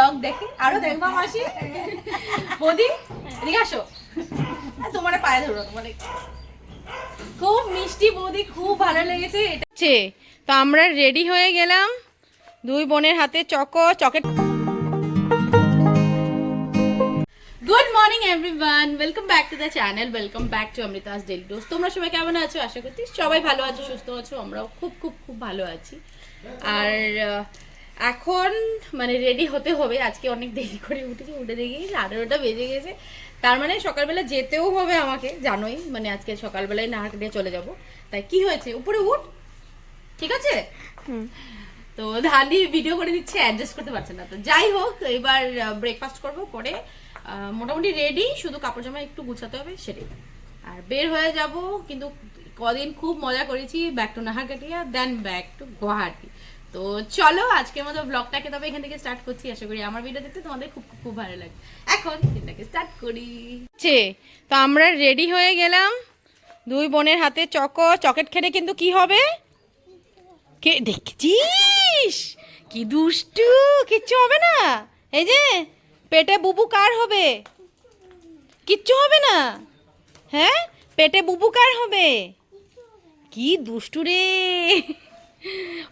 Blog দেখে আরও দেখবা মাসি। বৌদি এদিকে আসো। তোমার পায়ে ধরো তোমার খুব মিষ্টি বৌদি খুব ভালো লেগেছে এটা তো আমরা রেডি হয়ে গেলাম। দুই বোনের হাতে chocolate good morning everyone welcome back to the channel welcome back to Amrita's daily dose তোমরা সবাই কেমন আছো? আশা করছি সবাই ভালো আছো সুস্থ আছো। আমরাও খুব খুব খুব ভালো আছি। আর এখন মানে রেডি হতে হবে। আজকে অনেক দেরি করে উঠেছি উঠে দেখি আঠারোটা বেজে গেছে। তার মানে সকালবেলা যেতেও হবে আমাকে জানোই মানে আজকে সকালবেলায় না নাহারকাটিয়া চলে যাব। তাই কি হয়েছে? উপরে উঠ। ঠিক আছে? তো ধানি ভিডিও করে দিচ্ছে অ্যাডজাস্ট করতে পারছে না। তো যাই হোক এবার ব্রেকফাস্ট করব করে মোটামুটি রেডি শুধু কাপড় জামা একটু গুছাতে হবে সেটাই। আর বের হয়ে যাব কিন্তু কদিন খুব মজা করেছি back to Naharkatia then back to Guwahati. তো চলো, আজকের মতো ব্লগটাকে তবে এখান থেকে স্টার্ট করছি। আশা করি আমার ভিডিও দেখতে তোমাদের খুব খুব ভালো লাগে এখন এটাকে স্টার্ট করি। তো আমরা রেডি হয়ে গেলাম। দুই বোনের হাতে চকো চকেট খেলে কিন্তু কি হবে? কে, দেখছিস? কি দুষ্টু, কিচ্ছু হবে না? এই যে, পেটে বুবু কার হবে? কিচ্ছু হবে না? হ্যাঁ? পেটে বুবু কার হবে? কি দুষ্টু রে?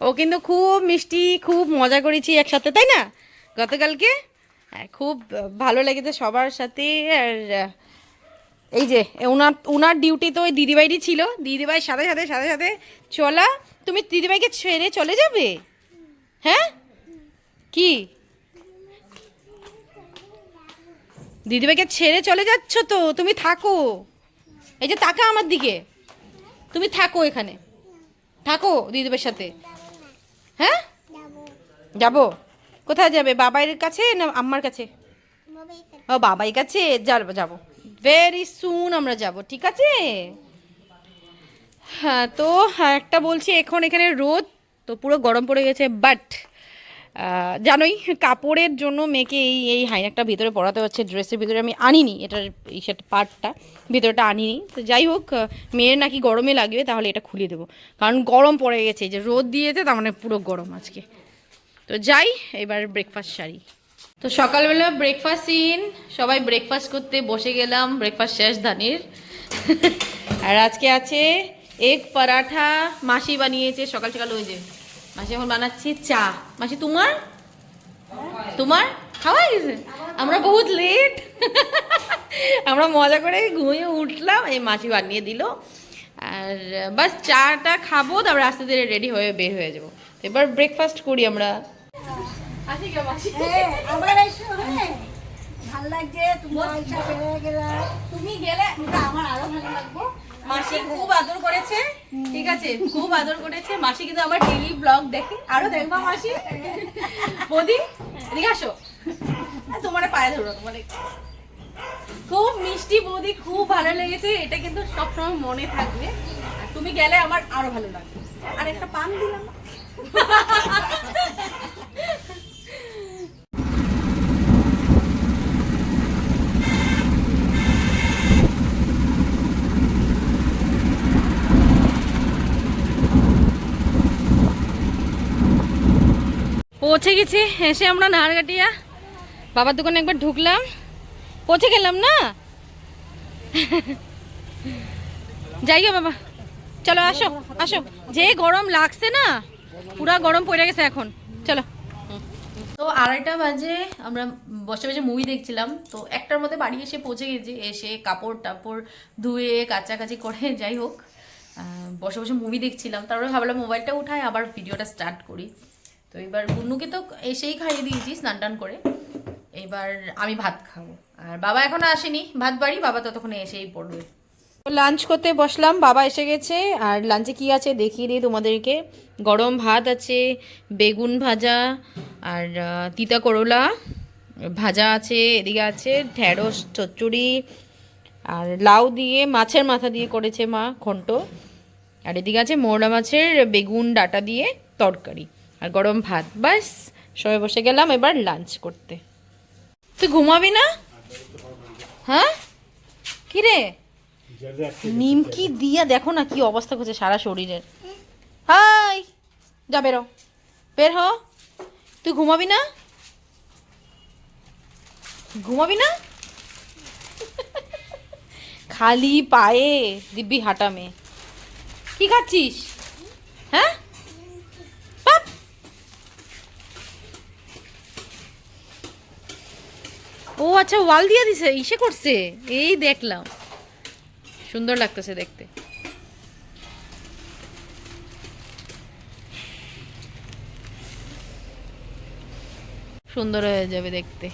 ও কিন্তু খুব মিষ্টি, খুব মজা করেছি একসাথে, তাই না? গতকালকে? আর খুব ভালো লেগেছে সবার সাথে। আর, এই যে, ওনার ওনার ডিউটি তো ওই দিদিভাইরই ছিল। দিদিভাইয়ের সাথে সাথে সাথে সাথে, চলা, তুমি দিদিভাইকে ছেড়ে চলে যাবে? হ্যাঁ? কি? দিদিভাইকে ছেড়ে চলে যাচ্ছ তো, তুমি থাকো। এই যে, তাকা আমার দিকে। তুমি থাকো এখানে। থাকো দিদিভাইয়ের সাথে। হ্যাঁ? যাব। কোথায় যাবে? বাবাইয়ের কাছে না আম্মার কাছে? ও, বাবাই কাছে? যাব যাব। ভেরি সুন আমরা যাব, ঠিক আছে? হ্যাঁ তো একটা বলছি, এখন এখানে রোদ, তো পুরো গরম পড়ে গেছে বাট জানোই, কাপড়ের জন্য মেয়েকে এই এই হাইনাকটা ভিতরে পড়াতে হচ্ছে ড্রেসের ভিতরে আমি আনিনি, এটার এই সেটা পার্টটা, ভিতরটা আনিনি। তো যাই হোক মেয়ের নাকি গরমে লাগবে, তাহলে এটা খুলে দেবো। কারণ গরম পড়ে গেছে যে রোদ দিয়েছে, তার মানে পুরো গরম আজকে। তো যাই, এবার ব্রেকফাস্ট সারি। তো সকালবেলা ব্রেকফাস্ট ইন সবাই ব্রেকফাস্ট করতে বসে গেলাম ব্রেকফাস্ট শেষ ধানির। আর আজকে আছে এগ পরাঠা, মাসি বানিয়েছে, সকাল সকাল ওই যে মাসি এখন বানাচ্ছি চা। মাসি, তোমার? তোমার? খাওয়া গেছে? আমরা বহুত লেট আমরা মজা করে ঘুমিয়ে উঠলাম। এই মাসি বানিয়ে দিল। আর বাস চাটা খাব, তারপরে আস্তে ধীরে রেডি হয়ে বের হয়ে যাব। এবার ব্রেকফাস্ট করি আমরা। আসি গে মাসি। ভালো লাগছে তুমি পয়সা পেয়ে গেলে। তুমি গেলে আমার আরও ভালো লাগবো। মাসি খুব আদর করেছে ঠিক আছে? খুব আদর করেছে। মাসি কিন্তু আমার ডেইলি ব্লগ দেখে। আরও দেখবা মাসি? বৌদি এদিকে আসো। তোমার পায়ে ধরো তোমার খুব মিষ্টি বৌদি খুব ভালো লেগেছে। এটা কিন্তু সবসময় মনে থাকবে। তুমি গেলে আমার আরও ভালো লাগবে। আর একটা পান দিলাম। পৌঁছে গেছি, এসে আমরা নাহারগাটিয়া বাবার দোকানে একবার ঢুকলাম। পৌঁছে গেলাম না? যাই গো বাবা, চলো আসো আসো। যে গরম লাগছে না, পুরা গরম পড়ে গেছে এখন। চলো। তো আড়াইটা বাজে, আমরা বসে বসে মুভি দেখছিলাম। তো একটার মধ্যে বাড়ি এসে পৌঁছে গেছি, এসে কাপড় টাপড় ধুয়ে, কাচাকাচি করে, যাই হোক। বসে বসে মুভি দেখছিলাম। তারপরে ভাবলাম মোবাইলটা উঠায় আবার ভিডিওটা স্টার্ট করি। তো এবার গুন্নুকে তো এসেই খাইয়ে দিয়েছি, স্নান টান করে। এবার আমি ভাত খাব। আর বাবা এখনও আসেনি, ভাত বাড়ি, বাবা ততক্ষণে এসেই পড়বে। লাঞ্চ করতে বসলাম, বাবা এসে গেছে। আর লাঞ্চে কি আছে দেখিয়ে দিই তোমাদেরকে। গরম ভাত আছে, বেগুন ভাজা, আর তিতা করলা, ভাজা আছে, এদিকে আছে ঢেঁড়স চচ্চড়ি, আর লাউ দিয়ে, মাছের মাথা দিয়ে করেছে মা ঘন্ট। আর এদিকে আছে মোরলা মাছের বেগুন ডাটা দিয়ে তরকারি। আর গরম ভাত। বাস সবাই বসে গেলাম এবার লাঞ্চ করতে। তুই ঘুমাবি না? হ্যাঁ? কি রে নিমকি দিয়া দেখো না কি অবস্থা করছে সারা শরীরের। হাই! যা বেরো। বের হ। তুই ঘুমাবি না? ঘুমাবি না? খালি পায়ে, দিব্যি হাঁটা মেয়ে। কি খাচ্ছিস হ্যাঁ পাপ। ও আচ্ছা ওয়াল দিয়ে দিছে ইসে করছে। এই দেখলাম। সুন্দর লাগতেছে দেখতে। সুন্দর হয়ে যাবে দেখতে।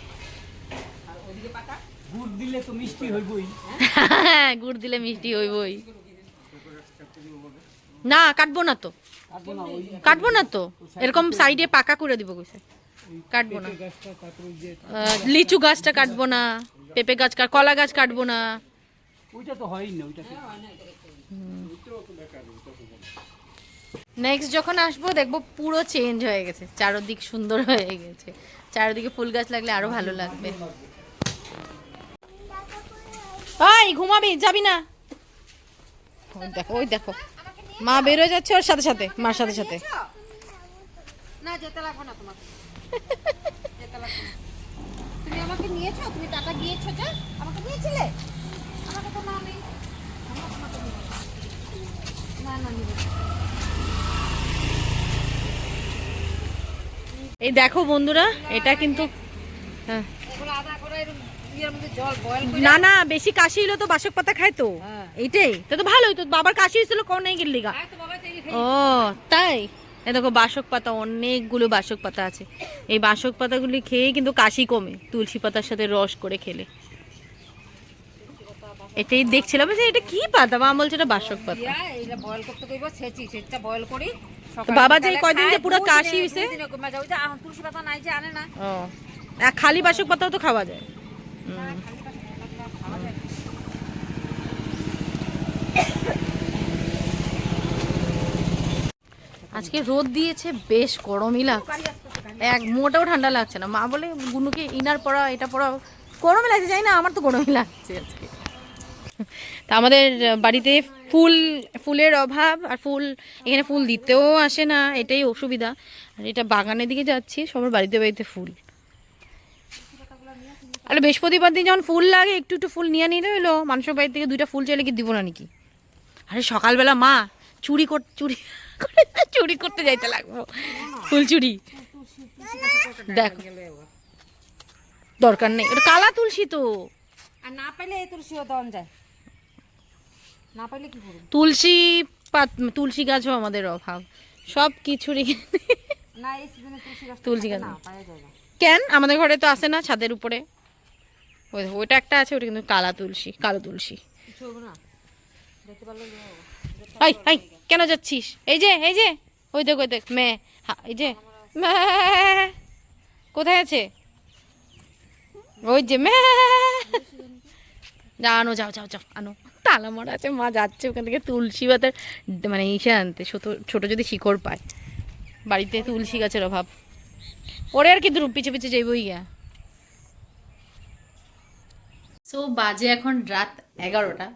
গুড় দিলে তো মিষ্টি হইবই। হ্যাঁ গুড় দিলে মিষ্টি হইবই। না কাটবো না তো। কাটবো না তো। এরকম সাইডে পাকা করে দিব কইছে। কাটবো না। লিচু গাছটা কাটবো না পেঁপে গাছ কাট কলা গাছ কাটবো না। ওইটা তো হয়ই না ওইটা নেক্সট যখন আসব দেখব পুরো চেঞ্জ হয়ে গেছে চারদিক সুন্দর হয়ে গেছে। চারদিকে ফুল গাছ লাগলে আরও ভালো লাগবে। ওই ঘুমাবি যাবি না? ওই দেখো ওই দেখো। মা বেরোয় যাচ্ছে ওর সাথে সাথে মার সাথে সাথে। না যেতে লাগবে না তোমাকে। তুমি আমাকে নিয়েছো? তুমি টাটা গিয়েছো যে? আমাকে নিয়েছিলে আমাকে তো না। নেই এই দেখো বন্ধুরা এটা কিন্তু হ্যাঁ। না না বেশি কাশি হলো তো বাসক পাতা খায় তো। হ্যাঁ। এইটাই। তো ভালোই তো বাবার কাশি হয়েছিল কোন নেই গেলি গা খায় তো বাবা তৈরি ও তাই? এ দেখো বাসক পাতা অনেকগুলো বাসক পাতা আছে। এই বাসক পাতাগুলি খেয়ে কিন্তু কাশি কমে তুলসী পাতার সাথে রস করে খেলে। এটাই দেখছিলাম যে এটা কি পাতা? মা বলছে এটা বাসক পাতা। এইটা বয়েল করতে কইব বয়েল করি। বাবা যে কয়দিন যে পুরো কাশি হইছে? তুলসী পাতা নাই যে আনে না। ও খালি বাসক পাতাও তো খাওয়া যায়। আজকে রোদ দিয়েছে, বেশ গরমই লাগছে। এক মোটাও ঠান্ডা লাগছে না। মা বলে, গুনুকে ইনার পরা, এটা পরা, গরমই লাগছে যাই না, আমার তো গরমই লাগছে আজকে। তা আমাদের বাড়িতে ফুল, ফুলের অভাব, আর ফুল, এখানে ফুল দিতেও আসে না, এটাই অসুবিধা। আর এটা বাগানের দিকে যাচ্ছি, সবার বাড়িতে বাড়িতে ফুল। আরে বৃহস্পতিবার দিন যখন ফুল লাগে, একটু একটু ফুল নিয়ে নিলে হলো, মানুষের বাড়ি থেকে দুইটা ফুল চাইলে কি দিব না নাকি? আরে সকালবেলা মা, চুরি কর, চুরি চুরি করতে যাইতে লাগবো। ফুল চুরি দেখো। দরকার নেই। এটা কালা তুলসী তো। আর না পাইলে এই তুলসীও দেওয়া যায়। না পাইলে কি করব? তুলসী পাত তুলসী গাছও আমাদের অভাব। সব কিছুরই। না এই সিজনে তুলসী গাছ তুলসী গাছ না পাওয়া যায় না। কেন? আমাদের ঘরে তো আসে না ছাদের উপরে। ওই ওইটা একটা আছে ওটা কিন্তু কালা তুলসী কালো তুলসী। কিছু হবে না। দেখতে পারলে কেন যাচ্ছিস? এই যে এই যে। ওই দেখ ওই দেখ হা, এই যে। মে। কোথায় আছে? ওই যে মে। আনো যাও যাও যাও আনো। তালা মারা আছে মা যাচ্ছে ওখান থেকে। তুলসী পাতার মানে ইসে আনতে ছোট ছোটো যদি শিকড় পায়। বাড়িতে তুলসী গাছের অভাব। ওরে আর কি দূর পিছে পিছে যাইবই গিয়া। সো বাজে এখন রাত এগারোটা।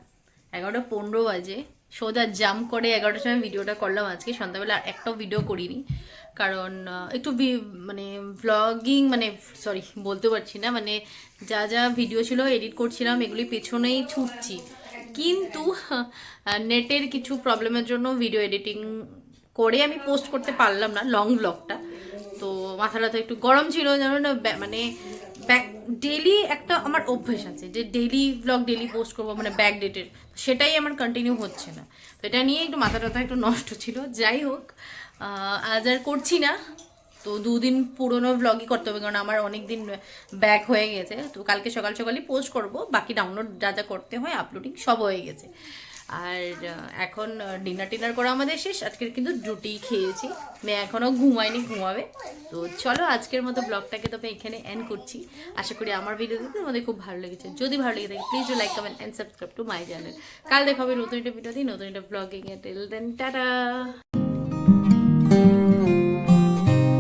এগারোটা পনেরো বাজে। সোজা জাম্প করে এগারোটার সময় ভিডিওটা করলাম আজকে। সন্ধ্যাবেলা আর একটাও ভিডিও করিনি। কারণ একটু মানে ভ্লগিং মানে সরি বলতে পারছি না। মানে যা যা ভিডিও ছিল এডিট করছিলাম, এগুলি পেছনেই ছুটছি। কিন্তু নেটের কিছু প্রবলেমের জন্য ভিডিও এডিটিং করে আমি পোস্ট করতে পারলাম না লং ব্লগটা তো মাথা তো একটু গরম ছিল যেন মানে ব্যাক ডেলি একটা আমার অভ্যেস আছে যে ডেলি ব্লগ ডেলি পোস্ট করব মানে ব্যাক ডেটের সেটাই আমার কন্টিনিউ হচ্ছে না। তো এটা নিয়ে একটু মাথা টাথা একটু নষ্ট ছিল। যাই হোক আজ আর করছি না। তো দুদিন পুরোনো ব্লগই করতে হবে, কারণ আমার অনেক দিন ব্যাক হয়ে গেছে। তো কালকে সকাল সকালই পোস্ট করব। বাকি ডাউনলোড যা যা করতে হয় আপলোডিং সব হয়ে গেছে। আর এখন ডিনার টিনার করা আমাদের শেষ। আজকের কিন্তু রুটি খেয়েছি। মেয়ে এখনও ঘুমায়নি, ঘুমাবে। তো চলো, আজকের মতো ব্লগটাকে তবে এখানে এন্ড করছি। আশা করি আমার ভিডিওতে তোমাদের খুব ভালো লেগেছে। যদি ভালো লেগে থাকে please like comment and subscribe to my channel কাল দেখাবে নতুন একটা ভিডিও দিই নতুন একটা ব্লগে টেল দেন টাটা